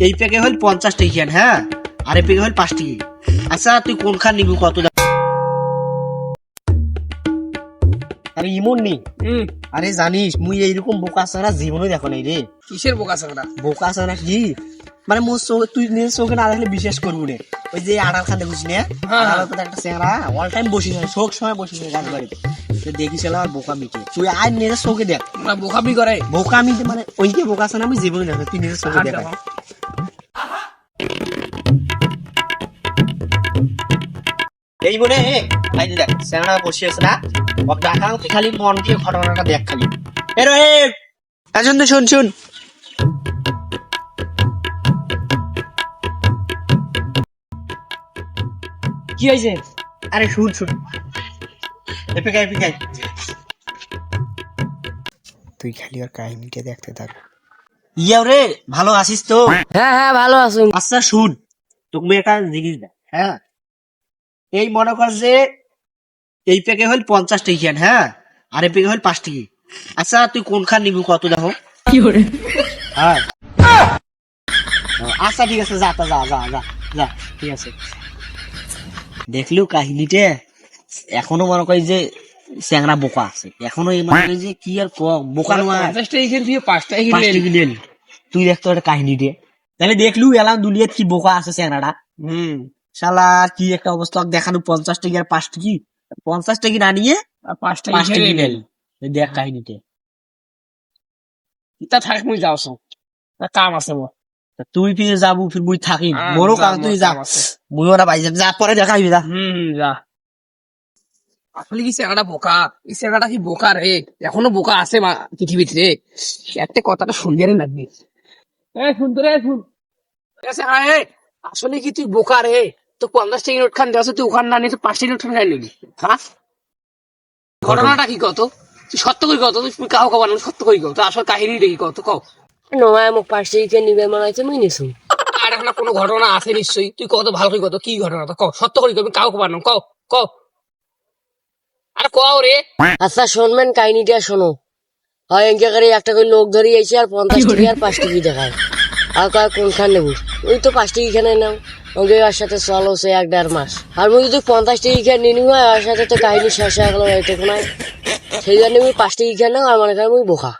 এই প্যাকে হল পঞ্চাশ টিকিয়ান হ্যাঁ? আর এই প্যাকে হল পাঁচ টিকি আচ্ছা তুই কোনখান নিবি কত দাম আরে ইমন নি? আরে জানিস মুই এইরকম বোকা ছাড়া জীবনে দেখো নাই রে। কিসের বোকা সাংরা বোকা কি? মানে মোর চোখে তুই নিজের চোখে না দেখলে বিশ্বাস করব রে ওই যে আড়াল খান দেখিস না হ্যাঁ। আড়াল একটা চেংড়া অল টাইম বসে থাকে সব সময় বসে থাকে গাছ বাড়িতে। তো দেখিছিলাম আর বোকা মিটে। তুই আয় নিজের চোখে দেখ। বোকামি করে। বোকা মিটে মানে ওই যে বোকা ছাড়া আমি জীবনে দেখো তুই নিজের চোখে হাত দেখ। এই এই দেখ বসে আছে না। ওর খালি মন দিয়ে ঘটনাটা দেখ খালি। এখন তো শুন শুন কি হয়েছে? আরে শুন শুন। এপিকাই এপিকাই তুই খালি আর কাহিনীটা দেখতে থাক। ইয়াও রে ভালো আছিস তো? হ্যাঁ হ্যাঁ ভালো আছুন আচ্ছা শুন। তুমি একটা জিনিস দেখ হ্যাঁ? এই মনে কর যে এই প্যাকে হল পঞ্চাশ টিকিয়ান হ্যাঁ? আর এই প্যাকে হল পাঁচ টিকি আচ্ছা তুই কোনখান নিবি কত দেখো? হ্যাঁ। আচ্ছা ঠিক আছে যা তা যা যা যা যা ঠিক আছে। দেখলিও কাহিনীতে এখনও মনে করি যে চ্যাংরা বোকা আছে। এখনও এই মনে করি যে কি আর ক বোকা থেকে পাঁচটা নেন তুই দেখতো একটা কাহিনী দিয়ে তাহলে দেখলু এলাম দুলিয়াত কি বোকা আছে চ্যাংরাটা। হুম। শালা কি একটা অবস্থা? দেখানো পঞ্চাশ টাকি আর পাঁচ টাকি। পঞ্চাশ টাকি না নিয়ে আর পাঁচ টাকি নেন। দেখ কাহিনীতে। ইতা থাক মুই যাও তা কাম আছে মোর। তুই ফিরে যাব ফির মুই থাকি হ্যাঁ, মোরও মোর তুই যা। মুই ওরা বাইরে যা পরে দেখাবি যা। হুম হুম, যা। আসলে কি সেগাটা বোকা? এই কি বোকা রে? এখনও বোকা আছে মা পৃথিবীতে। রে একটা কথাটা শুনবি রে লাগবি এ শুনতো রে শুন। আসলে কি তুই বোকা রে? তো পঞ্চাশ টাকা নোট খান দেওয়া তুই ওখান না নিয়ে পাঁচ টাকা নোট খান খাই নিবি হ্যাঁ ঘটনাটা কি কত? তুই সত্য করি কত? তুই কাহো কবার সত্য করি কত আসল কাহিনী দেখি কত? কও। নয় মোক নিবে মনে হচ্ছে মুই নিছু। আর এখন কোনো ঘটনা আছে নিশ্চয়ই? তুই কত ভালো করি কত? কি ঘটনা? তো কও সত্য করি কবি না কও কও। আরে কও রে। আচ্ছা শুনবেন কাহিনীটা শোনো। হয় এনকে করে একটা করে লোক ধরে এসে আর পঞ্চাশ টাকা আর পাঁচ টাকি দেখায়। আর কয় কোনখান নেব? ওই তো পাঁচ টাকি খানে নাও। ওকে ওর সাথে চলো, সে এক দেড় মাস। আর মুই যদি পঞ্চাশ টাকি খান নিনি ওর সাথে তো কাহিনী শেষ হয়ে গেল এইটুকু নয় সেই জন্য মুই পাঁচ টাকি খান আর মনে করেন মুই বোকা।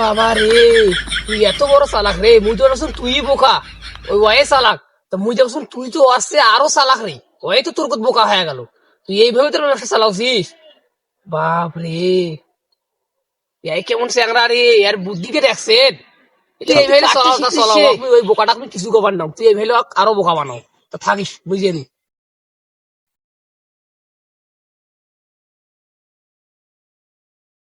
বাবা রে, তুই এত বড় চালাক রে, মুই তো দেখছুন তুই বোকা। ওই ওয়ে চালাক। তো মুই দেখছুন তুই তো আসছে আরও চালাক রে। ওই তো তোর কত বোকা হয়ে গেল। তুই এইভাবে তোর ব্যবসা চালাওছিস বাপ রে এই কেমন স্যাংরা রে আর বুদ্ধিকে দেখছেন? তুই চলাও চলাও। আপনি ওই বোকাটা তুমি কিছু কবার নাও। তুই এইভাবে আরও বোকা বানাও। তো থাকিস বুঝিয়ে নি